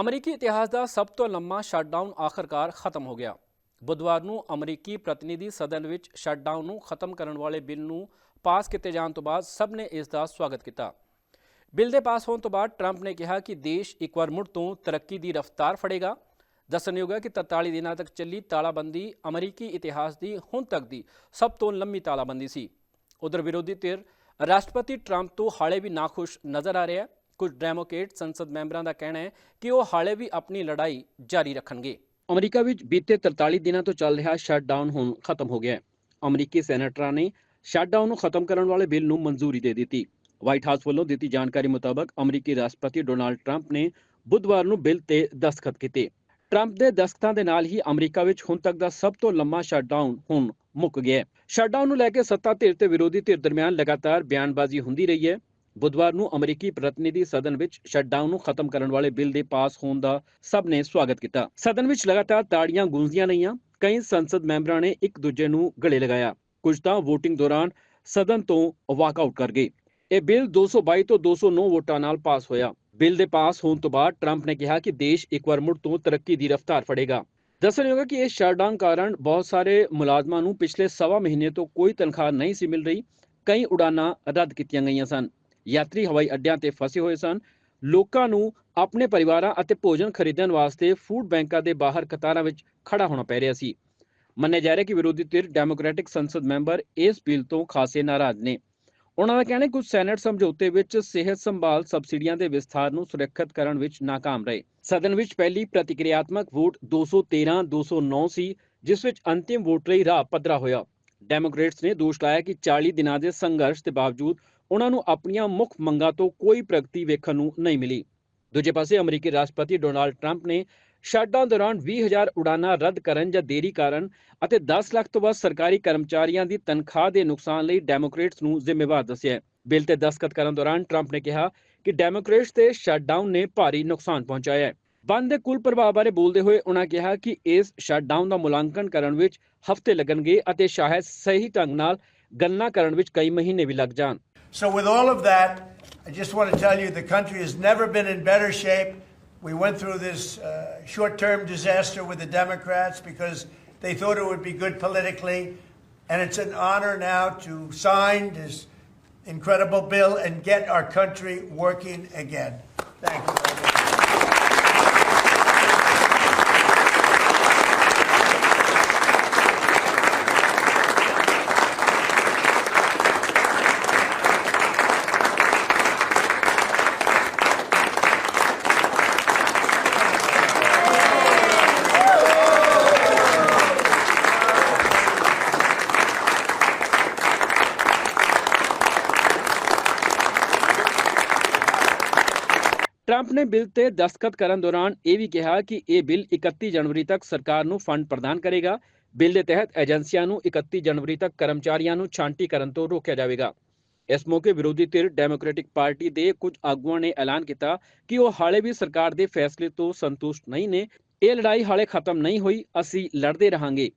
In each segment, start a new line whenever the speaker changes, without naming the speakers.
ਅਮਰੀਕੀ ਇਤਿਹਾਸ ਦਾ ਸਭ ਤੋਂ ਲੰਮਾ ਸ਼ਟਡਾਊਨ ਆਖਰਕਾਰ ਖਤਮ ਹੋ ਗਿਆ। ਬੁੱਧਵਾਰ ਨੂੰ ਅਮਰੀਕੀ ਪ੍ਰਤੀਨਿਧੀ ਸਦਨ ਵਿੱਚ ਸ਼ਟਡਾਊਨ ਨੂੰ ਖਤਮ ਕਰਨ ਵਾਲੇ ਬਿੱਲ ਨੂੰ ਪਾਸ ਕੀਤੇ ਜਾਣ ਤੋਂ ਬਾਅਦ ਸਭ ਨੇ ਇਸ ਦਾ ਸਵਾਗਤ ਕੀਤਾ। ਬਿੱਲ ਦੇ ਪਾਸ ਹੋਣ ਤੋਂ ਬਾਅਦ ਟਰੰਪ ਨੇ ਕਿਹਾ ਕਿ ਦੇਸ਼ ਇੱਕ ਵਾਰ ਮੁੜ ਤੋਂ ਤਰੱਕੀ ਦੀ ਰਫ਼ਤਾਰ ਫੜੇਗਾ। ਦੱਸਣਯੋਗ ਹੈ ਕਿ 43 ਦਿਨਾਂ ਤੱਕ ਚੱਲੀ ਤਾਲਾਬੰਦੀ ਅਮਰੀਕੀ ਇਤਿਹਾਸ ਦੀ ਹੁਣ ਤੱਕ ਦੀ ਸਭ ਤੋਂ ਲੰਮੀ ਤਾਲਾਬੰਦੀ ਸੀ। ਉਧਰ ਵਿਰੋਧੀ ਧਿਰ ਰਾਸ਼ਟਰਪਤੀ ਟਰੰਪ ਤੋਂ ਹਾਲੇ ਵੀ ਨਾਖੁਸ਼ ਨਜ਼ਰ ਆ ਰਿਹਾ ਹੈ। ਕੁਝ ਡੈਮੋਕ੍ਰੇਟ ਸੰਸਦ ਮੈਂਬਰਾਂ ਦਾ ਕਹਿਣਾ ਹੈ ਕਿ ਉਹ ਹਾਲੇ ਵੀ ਆਪਣੀ ਲੜਾਈ ਜਾਰੀ ਰੱਖਣਗੇ। ਅਮਰੀਕਾ ਵਿੱਚ ਬੀਤੇ 43 ਦਿਨਾਂ ਤੋਂ ਚੱਲ ਰਿਹਾ ਸ਼ਟਡਾਊਨ ਹੁਣ ਖਤਮ ਹੋ ਗਿਆ ਹੈ। ਅਮਰੀਕੀ ਸੈਨੇਟਰਾਂ ਨੇ ਸ਼ਟਡਾਊਨ ਨੂੰ ਖਤਮ ਕਰਨ ਵਾਲੇ ਬਿੱਲ ਨੂੰ ਮਨਜ਼ੂਰੀ ਦੇ ਦਿੱਤੀ। ਵਾਈਟ ਹਾਊਸ ਵੱਲੋਂ ਦਿੱਤੀ ਜਾਣਕਾਰੀ ਮੁਤਾਬਕ ਅਮਰੀਕੀ ਰਾਸ਼ਟਰਪਤੀ ਡੋਨਾਲਡ ਟਰੰਪ ਨੇ ਬੁੱਧਵਾਰ ਨੂੰ ਬਿੱਲ ਤੇ ਦਸਤਖਤ ਕੀਤੇ। ਟਰੰਪ ਦੇ ਦਸਤਖਤਾਂ ਦੇ ਨਾਲ ਹੀ ਅਮਰੀਕਾ ਵਿੱਚ ਹੁਣ ਤੱਕ ਦਾ ਸਭ ਤੋਂ ਲੰਮਾ ਸ਼ਟਡਾਊਨ ਹੁਣ ਮੁੱਕ ਗਿਆ ਹੈ। ਸ਼ਟਡਾਊਨ ਨੂੰ ਲੈ ਕੇ ਸੱਤਾ ਧਿਰ ਤੇ ਵਿਰੋਧੀ ਧਿਰ ਦਰਮਿਆਨ ਲਗਾਤਾਰ ਬਿਆਨਬਾਜ਼ੀ ਹੁੰਦੀ ਰਹੀ ਹੈ। ਬੁੱਧਵਾਰ ਨੂੰ ਅਮਰੀਕੀ ਪ੍ਰਤੀਨਿਧੀ ਸਦਨ ਵਿੱਚ ਸ਼ਟਡਾਊਨ ਨੂੰ ਖਤਮ ਕਰਨ ਵਾਲੇ ਬਿੱਲ ਦੇ ਪਾਸ ਹੋਣ ਦਾ ਸਭ ਨੇ ਸਵਾਗਤ ਕੀਤਾ। ਸਦਨ ਵਿੱਚ ਲਗਾਤਾਰ ਤਾੜੀਆਂ ਗੂੰਜਦੀਆਂ ਰਹੀਆਂ, ਕਈ ਸੰਸਦ ਮੈਂਬਰਾਂ ਨੇ ਇੱਕ ਦੂਜੇ ਨੂੰ ਗਲੇ ਲਗਾਇਆ। ਕੁਝ ਤਾਂ VOTING ਦੌਰਾਨ ਸਦਨ ਤੋਂ ਵਾਕਆਊਟ ਕਰ ਗਏ। ਇਹ ਬਿੱਲ 222 ਤੋਂ 209 ਵੋਟਾਂ ਨਾਲ ਪਾਸ ਹੋਇਆ। ਬਿੱਲ ਦੇ ਪਾਸ ਹੋਣ ਤੋਂ ਬਾਅਦ ਟਰੰਪ ਨੇ ਕਿਹਾ ਕਿ ਦੇਸ਼ ਇੱਕ ਵਾਰ ਮੁੜ ਤੋਂ ਤਰੱਕੀ ਦੀ ਰਫ਼ਤਾਰ ਫੜੇਗਾ। ਦੱਸਣਯੋਗ ਹੈ ਕਿ ਇਸ ਸ਼ਟਡਾਊਨ ਕਾਰਨ ਬਹੁਤ ਸਾਰੇ ਮੁਲਾਜ਼ਮਾਂ ਨੂੰ ਪਿਛਲੇ ਸਵਾ ਮਹੀਨੇ ਤੋਂ ਕੋਈ ਤਨਖਾਹ ਨਹੀਂ ਸੀ ਮਿਲ ਰਹੀ। ਕਈ ਉਡਾਨਾਂ ਰੱਦ ਕੀਤੀਆਂ ਗਈਆਂ ਸਨ। ਯਾਤਰੀ ਹਵਾਈ ਅੱਡਿਆਂ ਤੇ ਫਸੇ ਹੋਏ ਸਨ। ਲੋਕਾਂ ਨੂੰ ਆਪਣੇ ਪਰਿਵਾਰਾਂ ਅਤੇ ਭੋਜਨ ਖਰੀਦਣ ਵਾਸਤੇ ਫੂਡ ਬੈਂਕਾਂ ਦੇ ਬਾਹਰ ਕਤਾਰਾਂ ਵਿੱਚ ਖੜਾ ਹੋਣਾ ਪੈ ਰਿਹਾ ਸੀ। ਮੰਨਿਆ ਜਾ ਰਿਹਾ ਕਿ ਵਿਰੋਧੀ ਧਿਰ ਡੈਮੋਕ੍ਰੈਟਿਕ ਸੰਸਦ ਮੈਂਬਰ ਇਸ ਬਿੱਲ ਤੋਂ ਖਾਸੇ ਨਾਰਾਜ਼ ਨੇ। ਉਹਨਾਂ ਦਾ ਕਹਿਣਾ ਹੈ ਕਿ ਸੈਨੇਟ ਸਮਝੌਤੇ ਵਿੱਚ ਸਿਹਤ ਸੰਭਾਲ ਸਬਸਿਡੀਆਂ ਦੇ ਵਿਸਥਾਰ ਨੂੰ ਸੁਰੱਖਿਅਤ ਕਰਨ ਵਿੱਚ ਨਾਕਾਮ ਰਹੇ। ਸਦਨ ਵਿੱਚ ਪਹਿਲੀ ਪ੍ਰਤੀਕਿਰਿਆਤਮਕ ਵੋਟ 213-209 ਸੀ ਜਿਸ ਵਿੱਚ ਅੰਤਿਮ ਵੋਟ ਲਈ ਰਾਹ ਪੱਧਰਾ ਹੋਇਆ। ਡੈਮੋਕ੍ਰੇਟਸ ਨੇ ਦੋਸ਼ ਲਾਇਆ ਕਿ 40 ਦਿਨਾਂ ਦੇ ਸੰਘਰਸ਼ ਦੇ ਬਾਵਜੂਦ ਉਹਨਾਂ ਨੂੰ ਆਪਣੀਆਂ ਮੁੱਖ ਮੰਗਾਂ ਤੋਂ ਕੋਈ ਪ੍ਰਗਤੀ ਵੇਖਣ ਨੂੰ ਨਹੀਂ ਮਿਲੀ। ਦੂਜੇ ਪਾਸੇ ਅਮਰੀਕੀ ਰਾਸ਼ਟਰਪਤੀ ਡੋਨਾਲਡ ਟਰੰਪ ਨੇ ਸ਼ਟਡਾਊਨ ਦੌਰਾਨ 20000 ਉਡਾਨਾਂ ਰੱਦ ਕਰਨ ਜਾਂ ਦੇਰੀ ਕਾਰਨ ਅਤੇ 10 ਲੱਖ ਤੋਂ ਵੱਧ ਸਰਕਾਰੀ ਕਰਮਚਾਰੀਆਂ ਦੀ ਤਨਖਾਹ ਦੇ ਨੁਕਸਾਨ ਲਈ ਡੈਮੋਕ੍ਰੇਟਸ ਨੂੰ ਜ਼ਿੰਮੇਵਾਰ ਦੱਸਿਆ ਬਿੱਲ ਤੇ ਦਸਤਖਤ ਕਰਨ ਦੌਰਾਨ ਟਰੰਪ ਨੇ ਕਿਹਾ ਕਿ ਡੈਮੋਕ੍ਰੇਟਸ ਤੇ ਸ਼ਟਡਾਊਨ ਨੇ ਭਾਰੀ ਨੁਕਸਾਨ ਪਹੁੰਚਾਇਆ ਹੈ। ਬੰਦ ਦੇ ਕੁੱਲ ਪ੍ਰਭਾਵ ਬਾਰੇ ਬੋਲਦੇ ਹੋਏ ਉਹਨਾਂ ਕਿਹਾ ਕਿ ਇਸ ਸ਼ਟਡਾਊਨ ਦਾ ਮੁਲਾਂਕਣ ਕਰਨ ਵਿੱਚ ਹਫ਼ਤੇ ਲੱਗਣਗੇ ਅਤੇ ਸ਼ਾਇਦ ਸਹੀ ਢੰਗ ਨਾਲ ਗਣਨਾ ਕਰਨ ਵਿੱਚ ਕਈ ਮਹੀਨੇ ਵੀ ਲੱਗ ਜਾਣ।
So, with all of that, I just want to tell you the country has never been in better shape. We went through this uh, short term disaster with the Democrats because they thought it would be good politically. And it's an honor now to sign this incredible bill and get our country working again. Thank you.
Trump ਨੇ bill ਤੇ ਦਸਤਖਤ ਕਰਨ ਦੌਰਾਨ ਇਹ ਵੀ ਕਿਹਾ ਕਿ ਇਹ bill 31 ਜਨਵਰੀ ਤੱਕ ਸਰਕਾਰ ਨੂੰ ਫੰਡ ਪ੍ਰਦਾਨ ਕਰੇਗਾ। ਬਿੱਲ ਦੇ ਤਹਿਤ ਏਜੰਸੀਆਂ ਨੂੰ 31 ਜਨਵਰੀ ਤੱਕ ਕਰਮਚਾਰੀਆਂ ਨੂੰ ਛਾਂਟੀ ਕਰਨ ਤੋਂ ਰੋਕਿਆ ਜਾਵੇਗਾ। ਇਸ ਮੌਕੇ ਵਿਰੋਧੀ ਧਿਰ ਡੈਮੋਕ੍ਰੈਟਿਕ ਪਾਰਟੀ ਦੇ ਕੁਝ ਆਗੂਆਂ ਨੇ ਐਲਾਨ ਕੀਤਾ ਕਿ ਉਹ ਹਾਲੇ ਵੀ ਸਰਕਾਰ ਦੇ ਫੈਸਲੇ ਤੋਂ ਸੰਤੁਸ਼ਟ ਨਹੀਂ ਨੇ। ਇਹ ਲੜਾਈ ਹਾਲੇ ਖਤਮ ਨਹੀਂ ਹੋਈ, ਅਸੀਂ ਲੜਦੇ ਰਹਾਂਗੇ।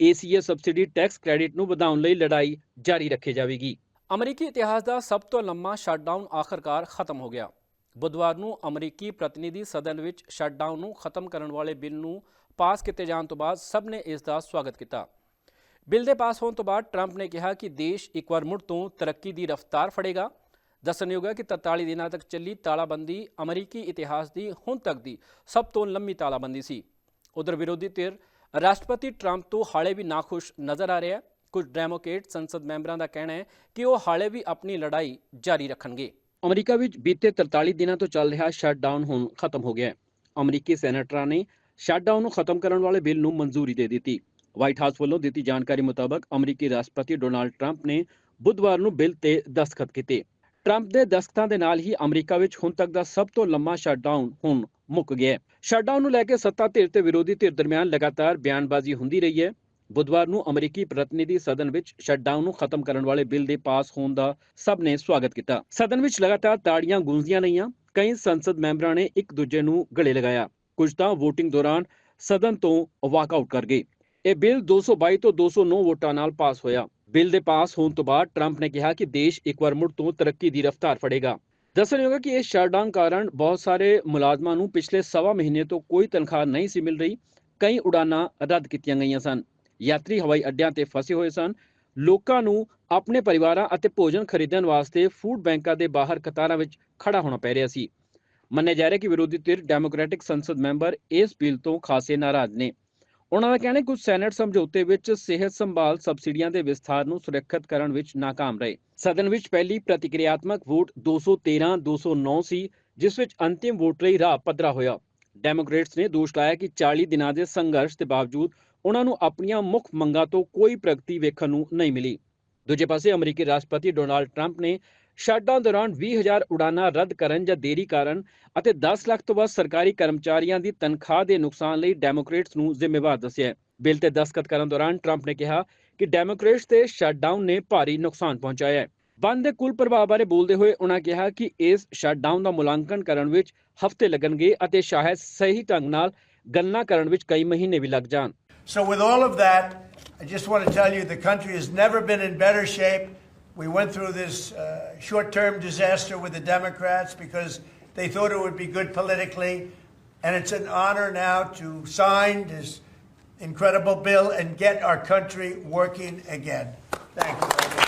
ਏਸੀਏ ਸਬਸਿਡੀ ਟੈਕਸ ਕ੍ਰੈਡਿਟ ਨੂੰ ਵਧਾਉਣ ਲਈ ਲੜਾਈ ਜਾਰੀ ਰੱਖੀ ਜਾਵੇਗੀ। ਅਮਰੀਕੀ ਇਤਿਹਾਸ ਦਾ ਸਭ ਤੋਂ ਲੰਮਾ ਸ਼ਟਡਾਊਨ ਆਖਰਕਾਰ ਖਤਮ ਹੋ ਗਿਆ। ਬੁੱਧਵਾਰ ਨੂੰ ਅਮਰੀਕੀ ਪ੍ਰਤੀਨਿਧੀ ਸਦਨ ਵਿੱਚ ਸ਼ਟਡਾਊਨ ਨੂੰ ਖਤਮ ਕਰਨ ਵਾਲੇ ਬਿੱਲ ਨੂੰ ਪਾਸ ਕੀਤੇ ਜਾਣ ਤੋਂ ਬਾਅਦ ਸਭ ਨੇ ਇਸ ਦਾ ਸਵਾਗਤ ਕੀਤਾ। ਬਿੱਲ ਦੇ ਪਾਸ ਹੋਣ ਤੋਂ ਬਾਅਦ ਟਰੰਪ ਨੇ ਕਿਹਾ ਕਿ ਦੇਸ਼ ਇੱਕ ਵਾਰ ਮੁੜ ਤੋਂ ਤਰੱਕੀ ਦੀ ਰਫ਼ਤਾਰ ਫੜੇਗਾ। ਦੱਸਣਯੋਗ ਹੈ ਕਿ 43 ਦਿਨਾਂ ਤੱਕ ਚੱਲੀ ਤਾਲਾਬੰਦੀ ਅਮਰੀਕੀ ਇਤਿਹਾਸ ਦੀ ਹੁਣ ਤੱਕ ਦੀ ਸਭ ਤੋਂ ਲੰਮੀ ਤਾਲਾਬੰਦੀ ਸੀ। ਉਧਰ ਵਿਰੋਧੀ ਧਿਰ ਰਾਸ਼ਟਰਪਤੀ ਟਰੰਪ ਤੋਂ ਹਾਲੇ ਵੀ ਨਾਖੁਸ਼ ਨਜ਼ਰ ਆ ਰਿਹਾ ਹੈ। ਕੁਝ ਡੈਮੋਕ੍ਰੇਟ ਸੰਸਦ ਮੈਂਬਰਾਂ ਦਾ ਕਹਿਣਾ ਹੈ ਕਿ ਉਹ ਹਾਲੇ ਵੀ ਆਪਣੀ ਲੜਾਈ ਜਾਰੀ ਰੱਖਣਗੇ। ਅਮਰੀਕਾ ਵਿੱਚ ਬੀਤੇ 43 ਦਿਨਾਂ ਤੋਂ ਚੱਲ ਰਿਹਾ ਸ਼ਟਡਾਊਨ ਹੁਣ ਖਤਮ ਹੋ ਗਿਆ ਹੈ। ਅਮਰੀਕੀ ਸੈਨੇਟਰਾਂ ਨੇ ਸ਼ਟਡਾਊਨ ਨੂੰ ਖਤਮ ਕਰਨ ਵਾਲੇ ਬਿੱਲ ਨੂੰ ਮਨਜ਼ੂਰੀ ਦੇ ਦਿੱਤੀ। ਵਾਈਟ ਹਾਊਸ ਵੱਲੋਂ ਦਿੱਤੀ ਜਾਣਕਾਰੀ ਮੁਤਾਬਕ ਅਮਰੀਕੀ ਰਾਸ਼ਟਰਪਤੀ ਡੋਨਾਲਡ ਟਰੰਪ ਨੇ ਬੁੱਧਵਾਰ ਨੂੰ ਬਿੱਲ ਤੇ ਦਸਤਖਤ ਕੀਤੇ। ਟਰੰਪ ਦੇ ਦਸਤਖਤਾਂ ਦੇ ਨਾਲ ਹੀ ਅਮਰੀਕਾ ਵਿੱਚ ਹੁਣ ਤੱਕ ਦਾ ਸਭ ਤੋਂ ਲੰਮਾ ਸ਼ਟਡਾਊਨ ਹੁਣ ਮੁੱਕ ਗਿਆ ਹੈ। ਸ਼ਟਡਾਊਨ ਨੂੰ ਲੈ ਕੇ ਸੱਤਾ ਧਿਰ ਤੇ ਵਿਰੋਧੀ ਧਿਰ ਦਰਮਿਆਨ ਲਗਾਤਾਰ ਬਿਆਨਬਾਜ਼ੀ ਹੁੰਦੀ ਰਹੀ ਹੈ। ਬੁੱਧਵਾਰ ਨੂੰ ਅਮਰੀਕੀ ਪ੍ਰਤੀਨਿਧੀ ਸਦਨ ਵਿੱਚ ਸ਼ਟਡਾਊਨ ਨੂੰ ਖਤਮ ਕਰਨ ਵਾਲੇ ਬਿੱਲ ਦੇ ਪਾਸ ਹੋਣ ਦਾ ਸਭ ਨੇ ਸਵਾਗਤ ਕੀਤਾ। ਸਦਨ ਵਿੱਚ ਲਗਾਤਾਰ ਤਾੜੀਆਂ ਗੂੰਜਦੀਆਂ ਰਹੀਆਂ। ਕਈ ਸੰਸਦ ਮੈਂਬਰਾਂ ਨੇ ਇੱਕ ਦੂਜੇ ਨੂੰ ਗਲੇ ਲਗਾਇਆ। ਕੁਝ ਤਾਂ VOTING ਦੌਰਾਨ ਸਦਨ ਤੋਂ ਵਾਕਆਊਟ ਕਰ ਗਏ। ਇਹ ਬਿੱਲ 222 ਤੋਂ 209 ਵੋਟਾਂ ਨਾਲ ਪਾਸ ਹੋਇਆ। ਬਿੱਲ ਦੇ ਪਾਸ ਹੋਣ ਤੋਂ ਬਾਅਦ ਟਰੰਪ ਨੇ ਕਿਹਾ ਕਿ ਦੇਸ਼ ਇੱਕ ਵਾਰ ਮੁੜ ਤੋਂ ਤਰੱਕੀ ਦੀ ਰਫ਼ਤਾਰ ਫੜੇਗਾ। ਦੱਸਣਯੋਗ ਹੈ ਕਿ ਇਸ ਸ਼ਟਡਾਊਨ ਕਾਰਨ ਬਹੁਤ ਸਾਰੇ ਮੁਲਾਜ਼ਮਾਂ ਨੂੰ ਪਿਛਲੇ ਸਵਾ ਮਹੀਨੇ ਤੋਂ ਕੋਈ ਤਨਖਾਹ ਨਹੀਂ ਸੀ ਮਿਲ ਰਹੀ। ਕਈ ਉਡਾਨਾਂ ਰੱਦ ਕੀਤੀਆਂ ਗਈਆਂ ਸਨ। ਯਾਤਰੀ ਹਵਾਈ ਅੱਡਿਆਂ ਤੇ ਫਸੇ ਹੋਏ ਸਨ। ਲੋਕਾਂ ਨੂੰ ਆਪਣੇ ਪਰਿਵਾਰਾਂ ਅਤੇ ਭੋਜਨ ਖਰੀਦਣ ਵਾਸਤੇ ਫੂਡ ਬੈਂਕਾਂ ਦੇ ਬਾਹਰ ਕਤਾਰਾਂ ਵਿੱਚ ਖੜਾ ਹੋਣਾ ਪੈ ਰਿਹਾ ਸੀ। ਮੰਨਿਆ ਜਾ ਰਿਹਾ ਕਿ ਵਿਰੋਧੀ ਧਿਰ ਡੈਮੋਕ੍ਰੈਟਿਕ ਸੰਸਦ ਮੈਂਬਰ ਇਸ ਬਿੱਲ ਤੋਂ ਖਾਸੇ ਨਾਰਾਜ਼ ਨੇ। ਉਹਨਾਂ ਦਾ ਕਹਿਣਾ ਕੁਝ ਸੈਨੇਟ ਸਮਝੌਤੇ ਵਿੱਚ ਸਿਹਤ ਸੰਭਾਲ ਸਬਸਿਡੀਆਂ ਦੇ ਵਿਸਥਾਰ ਨੂੰ ਸੁਰੱਖਿਅਤ ਕਰਨ ਵਿੱਚ ناکਾਮ ਰਹੇ। ਸਦਨ ਵਿੱਚ ਪਹਿਲੀ ਪ੍ਰਤੀਕਿਰਿਆਤਮਕ ਵੋਟ 213 209 ਸੀ ਜਿਸ ਵਿੱਚ ਅੰਤਿਮ ਵੋਟ ਲਈ ਰਾਹ ਪੱਧਰਾ ਹੋਇਆ। ਡੈਮੋਕ੍ਰੇਟਸ ਨੇ ਦੋਸ਼ ਲਾਇਆ ਕਿ 40 ਦਿਨਾਂ ਦੇ ਸੰਘਰਸ਼ ਦੇ ਬਾਵਜੂਦ ਉਹਨਾਂ ਨੂੰ ਆਪਣੀਆਂ ਮੁੱਖ ਮੰਗਾਂ ਤੋਂ ਕੋਈ ਪ੍ਰਗਤੀ ਵੇਖਣ ਨੂੰ ਨਹੀਂ ਮਿਲੀ। ਦੂਜੇ ਪਾਸੇ ਅਮਰੀਕੀ ਰਾਸ਼ਟਰਪਤੀ ਡੋਨਾਲਡ ਟਰੰਪ ਨੇ ਸ਼ਟਡਾਊਨ ਦੌਰਾਨ 20000 ਉਡਾਨਾਂ ਰੱਦ ਕਰਨ ਜਾਂ ਦੇਰੀ ਕਾਰਨ ਅਤੇ 10 ਲੱਖ ਤੋਂ ਵੱਧ ਸਰਕਾਰੀ ਕਰਮਚਾਰੀਆਂ ਦੀ ਤਨਖਾਹ ਦੇ ਨੁਕਸਾਨ ਲਈ ਡੈਮੋਕ੍ਰੇਟਸ ਨੂੰ ਜ਼ਿੰਮੇਵਾਰ ਦੱਸਿਆ ਬਿੱਲ ਤੇ ਦਸਖਤ ਕਰਨ ਦੌਰਾਨ ਟਰੰਪ ਨੇ ਕਿਹਾ ਕਿ ਡੈਮੋਕ੍ਰੇਟਸ ਤੇ ਸ਼ਟਡਾਊਨ ਨੇ ਭਾਰੀ ਨੁਕਸਾਨ ਪਹੁੰਚਾਇਆ ਹੈ। ਬੰਦ ਦੇ ਕੁੱਲ ਪ੍ਰਭਾਵ ਬਾਰੇ ਬੋਲਦੇ ਹੋਏ ਉਹਨਾਂ ਕਿਹਾ ਕਿ ਇਸ ਸ਼ਟਡਾਊਨ ਦਾ ਮੁਲਾਂਕਣ ਕਰਨ ਵਿੱਚ ਹਫ਼ਤੇ ਲੱਗਣਗੇ ਅਤੇ ਸ਼ਾਇਦ ਸਹੀ ਢੰਗ ਨਾਲ ਗਣਨਾ ਕਰਨ ਵਿੱਚ ਕਈ ਮਹੀਨੇ ਵੀ ਲੱਗ ਜਾਣ।
So, with all of that, I just want to tell you the country has never been in better shape. We went through this uh, short term disaster with the Democrats because they thought it would be good politically. And it's an honor now to sign this incredible bill and get our country working again. Thank you.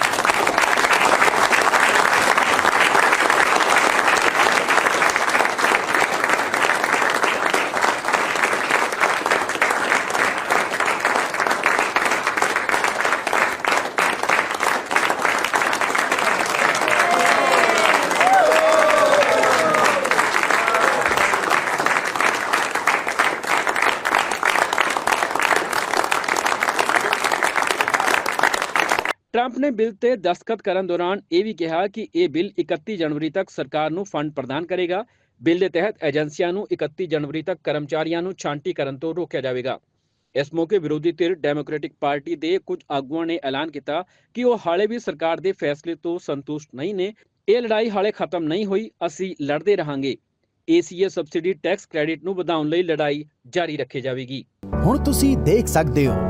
Trump ਨੇ bill ਤੇ ਦਸਤਖਤ ਕਰਨ ਦੌਰਾਨ ਇਹ ਵੀ ਕਿਹਾ ਕਿ ਇਹ bill 31 ਜਨਵਰੀ ਤੱਕ ਸਰਕਾਰ ਨੂੰ ਫੰਡ ਪ੍ਰਦਾਨ ਕਰੇਗਾ। ਬਿੱਲ ਦੇ ਤਹਿਤ ਏਜੰਸੀਆਂ ਨੂੰ 31 ਜਨਵਰੀ ਤੱਕ ਕਰਮਚਾਰੀਆਂ ਨੂੰ ਛਾਂਟੀ ਕਰਨ ਤੋਂ ਰੋਕਿਆ ਜਾਵੇਗਾ। ਇਸ ਮੌਕੇ ਵਿਰੋਧੀ ਧਿਰ ਡੈਮੋਕ੍ਰੈਟਿਕ ਪਾਰਟੀ ਦੇ ਕੁਝ ਆਗੂਆਂ ਨੇ ਐਲਾਨ ਕੀਤਾ ਕਿ ਉਹ ਹਾਲੇ ਵੀ ਸਰਕਾਰ ਦੇ ਫੈਸਲੇ ਤੋਂ ਸੰਤੁਸ਼ਟ ਨਹੀਂ ਨੇ। ਇਹ ਲੜਾਈ ਹਾਲੇ ਖਤਮ ਨਹੀਂ ਹੋਈ, ਅਸੀਂ ਲੜਦੇ ਰਹਾਂਗੇ। ਏਸੀਏ ਸਬਸਿਡੀ ਟੈਕਸ ਕ੍ਰੈਡਿਟ ਨੂੰ ਵਧਾਉਣ ਲਈ ਲੜਾਈ ਜਾਰੀ ਰੱਖੀ ਜਾਵੇਗੀ।
ਹੁਣ ਤੁਸੀਂ ਦੇਖ ਸਕਦੇ ਹੋ